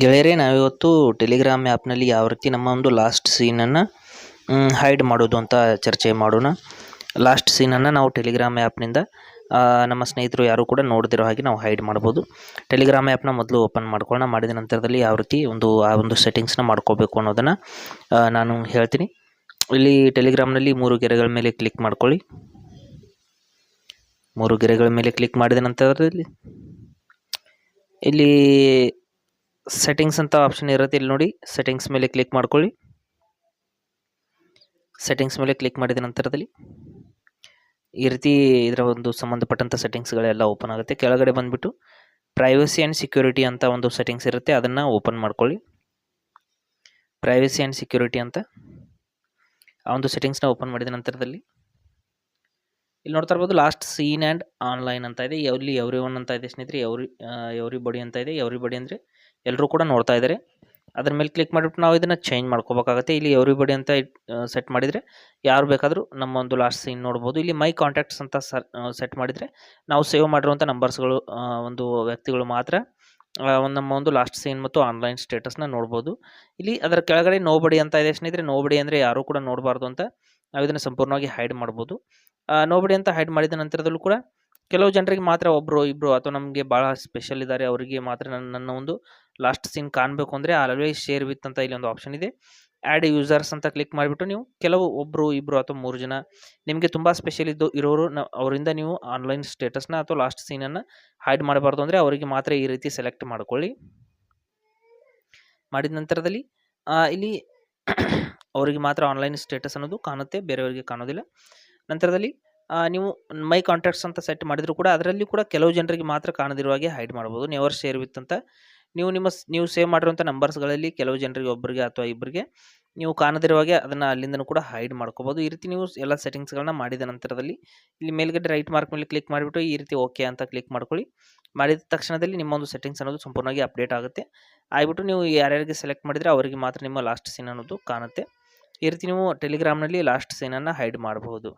ಗೆಳೆಯರೇ, ನಾವಿವತ್ತು ಟೆಲಿಗ್ರಾಮ್ ಆ್ಯಪ್ನಲ್ಲಿ ಯಾವ ರೀತಿ ನಮ್ಮ ಒಂದು ಲಾಸ್ಟ್ ಸೀನನ್ನು ಹೈಡ್ ಮಾಡೋದು ಅಂತ ಚರ್ಚೆ ಮಾಡೋಣ. ಲಾಸ್ಟ್ ಸೀನನ್ನು ನಾವು ಟೆಲಿಗ್ರಾಮ್ ಆ್ಯಪ್ನಿಂದ ನಮ್ಮ ಸ್ನೇಹಿತರು ಯಾರು ಕೂಡ ನೋಡದಿರೋ ಹಾಗೆ ನಾವು ಹೈಡ್ ಮಾಡ್ಬೋದು. ಟೆಲಿಗ್ರಾಮ್ ಆ್ಯಪ್ನ ಮೊದಲು ಓಪನ್ ಮಾಡ್ಕೊಳ್ಳೋಣ. ಮಾಡಿದ ನಂತರದಲ್ಲಿ ಯಾವ ರೀತಿ ಒಂದು, ಆ ಒಂದು ಸೆಟ್ಟಿಂಗ್ಸ್ನ ಮಾಡ್ಕೋಬೇಕು ಅನ್ನೋದನ್ನು ನಾನು ಹೇಳ್ತೀನಿ. ಇಲ್ಲಿ ಟೆಲಿಗ್ರಾಮ್ನಲ್ಲಿ ಮೂರು ಗೆರೆಗಳ ಮೇಲೆ ಕ್ಲಿಕ್ ಮಾಡ್ಕೊಳ್ಳಿ. ಮೂರು ಗೆರೆಗಳ ಮೇಲೆ ಕ್ಲಿಕ್ ಮಾಡಿದ ನಂತರದಲ್ಲಿ, ಇಲ್ಲಿ ಸೆಟ್ಟಿಂಗ್ಸ್ ಅಂತ ಆಪ್ಷನ್ ಇರುತ್ತೆ ಇಲ್ಲಿ ನೋಡಿ. ಸೆಟ್ಟಿಂಗ್ಸ್ ಮೇಲೆ ಕ್ಲಿಕ್ ಮಾಡ್ಕೊಳ್ಳಿ. ಸೆಟ್ಟಿಂಗ್ಸ್ ಮೇಲೆ ಕ್ಲಿಕ್ ಮಾಡಿದ ನಂತರದಲ್ಲಿ ಈ ರೀತಿ ಇದರ ಒಂದು ಸಂಬಂಧಪಟ್ಟಂಥ ಸೆಟ್ಟಿಂಗ್ಸ್ಗಳೆಲ್ಲ ಓಪನ್ ಆಗುತ್ತೆ. ಕೆಳಗಡೆ ಬಂದುಬಿಟ್ಟು ಪ್ರೈವಸಿ ಆ್ಯಂಡ್ ಸೆಕ್ಯೂರಿಟಿ ಅಂತ ಒಂದು ಸೆಟ್ಟಿಂಗ್ಸ್ ಇರುತ್ತೆ. ಅದನ್ನು ಓಪನ್ ಮಾಡ್ಕೊಳ್ಳಿ. ಪ್ರೈವಸಿ ಆ್ಯಂಡ್ ಸೆಕ್ಯೂರಿಟಿ ಅಂತ ಆ ಒಂದು ಸೆಟ್ಟಿಂಗ್ಸ್ನ ಓಪನ್ ಮಾಡಿದ ನಂತರದಲ್ಲಿ ಇಲ್ಲಿ ನೋಡ್ತಾ ಇರ್ಬೋದು ಲಾಸ್ಟ್ ಸೀನ್ ಆ್ಯಂಡ್ ಆನ್ಲೈನ್ ಅಂತ ಇದೆ. ಎಲ್ಲಿ ಎವ್ರಿ ಒನ್ ಅಂತ ಇದೆ ಸ್ನೇಹಿತರೆ ಎವ್ರಿ ಎವ್ರಿ ಬಡಿ ಅಂತ ಇದೆ. ಎವ್ರಿ ಬಡಿ ಅಂದರೆ ಎಲ್ಲರೂ ಕೂಡ ನೋಡ್ತಾ ಇದ್ದಾರೆ ಅದ್ರ ಮೇಲೆ ಕ್ಲಿಕ್ ಮಾಡಿಬಿಟ್ಟು ನಾವು ಇದನ್ನು ಚೇಂಜ್ ಮಾಡ್ಕೋಬೇಕಾಗುತ್ತೆ. ಇಲ್ಲಿ ಎವ್ರಿ ಬಡಿ ಅಂತ ಸೆಟ್ ಮಾಡಿದರೆ ಯಾರು ಬೇಕಾದರೂ ನಮ್ಮ ಒಂದು ಲಾಸ್ಟ್ ಸೀನ್ ನೋಡ್ಬೋದು. ಇಲ್ಲಿ ಮೈ ಕಾಂಟ್ಯಾಕ್ಟ್ಸ್ ಅಂತ ಸೆಟ್ ಮಾಡಿದರೆ ನಾವು ಸೇವ್ ಮಾಡಿರುವಂಥ ನಂಬರ್ಸ್ಗಳು ಒಂದು ವ್ಯಕ್ತಿಗಳು ಮಾತ್ರ ಒಂದು ನಮ್ಮ ಒಂದು ಲಾಸ್ಟ್ ಸೀನ್ ಮತ್ತು ಆನ್ಲೈನ್ ಸ್ಟೇಟಸ್ನ ನೋಡ್ಬೋದು. ಇಲ್ಲಿ ಅದರ ಕೆಳಗಡೆ ನೋಬಡಿ ಅಂತ ಇದೆ ಸ್ನೇಹಿತರೆ. ನೋಬಡಿ ಅಂದರೆ ಯಾರೂ ಕೂಡ ನೋಡಬಾರ್ದು ಅಂತ ನಾವು ಇದನ್ನು ಸಂಪೂರ್ಣವಾಗಿ ಹೈಡ್ ಮಾಡ್ಬೋದು. ನೋಬಡಿ ಅಂತ ಹೈಡ್ ಮಾಡಿದ ನಂತರದಲ್ಲೂ ಕೂಡ ಕೆಲವು ಜನರಿಗೆ ಮಾತ್ರ ಒಬ್ಬರು ಇಬ್ಬರು ಅಥವಾ ನಮಗೆ ಭಾಳ ಸ್ಪೆಷಲ್ ಇದ್ದಾರೆ, ಅವರಿಗೆ ಮಾತ್ರ ನನ್ನ ನನ್ನ ಒಂದು ಲಾಸ್ಟ್ ಸೀನ್ ಕಾಣಬೇಕು ಅಂದರೆ ಆಲ್ವೇಸ್ ಶೇರ್ ವಿತ್ ಅಂತ ಇಲ್ಲಿ ಒಂದು ಆಪ್ಷನ್ ಇದೆ. ಆ್ಯಡ್ ಯೂಸರ್ಸ್ ಅಂತ ಕ್ಲಿಕ್ ಮಾಡಿಬಿಟ್ಟು ನೀವು ಕೆಲವು ಒಬ್ಬರು ಇಬ್ಬರು ಅಥವಾ ಮೂರು ಜನ ನಿಮಗೆ ತುಂಬ ಸ್ಪೆಷಲ್ ಇದ್ದು ಇರೋರು ಅವರಿಂದ ನೀವು ಆನ್ಲೈನ್ ಸ್ಟೇಟಸ್ನ ಅಥವಾ ಲಾಸ್ಟ್ ಸೀನನ್ನು ಹೈಡ್ ಮಾಡಬಾರ್ದು ಅಂದರೆ ಅವರಿಗೆ ಮಾತ್ರ ಈ ರೀತಿ ಸೆಲೆಕ್ಟ್ ಮಾಡ್ಕೊಳ್ಳಿ. ಮಾಡಿದ ನಂತರದಲ್ಲಿ ಇಲ್ಲಿ ಅವರಿಗೆ ಮಾತ್ರ ಆನ್ಲೈನ್ ಸ್ಟೇಟಸ್ ಅನ್ನೋದು ಕಾಣುತ್ತೆ, ಬೇರೆಯವರಿಗೆ ಕಾಣೋದಿಲ್ಲ. ನಂತರದಲ್ಲಿ ನೀವು ಮೈ ಕಾಂಟ್ಯಾಕ್ಟ್ಸ್ ಅಂತ ಸೆಟ್ ಮಾಡಿದರೂ ಕೂಡ ಅದರಲ್ಲಿ ಕೂಡ ಕೆಲವು ಜನರಿಗೆ ಮಾತ್ರ ಕಾಣದಿರುವ ಹಾಗೆ ಹೈಡ್ ಮಾಡ್ಬೋದು. ನೆವರ್ ಶೇರ್ ವಿತ್ ಅಂತ. ನೀವು ನಿಮ್ಮ ನೀವು ಸೇವ್ ಮಾಡಿರುವಂಥ ನಂಬರ್ಸ್ಗಳಲ್ಲಿ ಕೆಲವು ಜನರಿಗೆ ಒಬ್ಬರಿಗೆ ಅಥವಾ ಇಬ್ಬರಿಗೆ ನೀವು ಕಾಣದಿರುವ ಹಾಗೆ ಅದನ್ನು ಅಲ್ಲಿಂದನೂ ಕೂಡ ಹೈಡ್ ಮಾಡ್ಕೋಬೋದು. ಈ ರೀತಿ ನೀವು ಎಲ್ಲ ಸೆಟ್ಟಿಂಗ್ಸ್ಗಳನ್ನ ಮಾಡಿದ ನಂತರದಲ್ಲಿ ಇಲ್ಲಿ ಮೇಲ್ಗಡೆ ರೈಟ್ ಮಾರ್ಕ್ ಮೇಲೆ ಕ್ಲಿಕ್ ಮಾಡಿಬಿಟ್ಟು ಈ ರೀತಿ ಓಕೆ ಅಂತ ಕ್ಲಿಕ್ ಮಾಡ್ಕೊಳ್ಳಿ. ಮಾಡಿದ ತಕ್ಷಣದಲ್ಲಿ ನಿಮ್ಮ ಒಂದು ಸೆಟ್ಟಿಂಗ್ಸ್ ಅನ್ನೋದು ಸಂಪೂರ್ಣವಾಗಿ ಅಪ್ಡೇಟ್ ಆಗುತ್ತೆ. ಆಗಿಬಿಟ್ಟು ನೀವು ಯಾರ್ಯಾರಿಗೆ ಸೆಲೆಕ್ಟ್ ಮಾಡಿದರೆ ಅವರಿಗೆ ಮಾತ್ರ ನಿಮ್ಮ ಲಾಸ್ಟ್ ಸೀನ್ ಅನ್ನೋದು ಕಾಣುತ್ತೆ. ಈ ರೀತಿ ನೀವು ಟೆಲಿಗ್ರಾಮ್ನಲ್ಲಿ ಲಾಸ್ಟ್ ಸೀನನ್ನು ಹೈಡ್ ಮಾಡಬಹುದು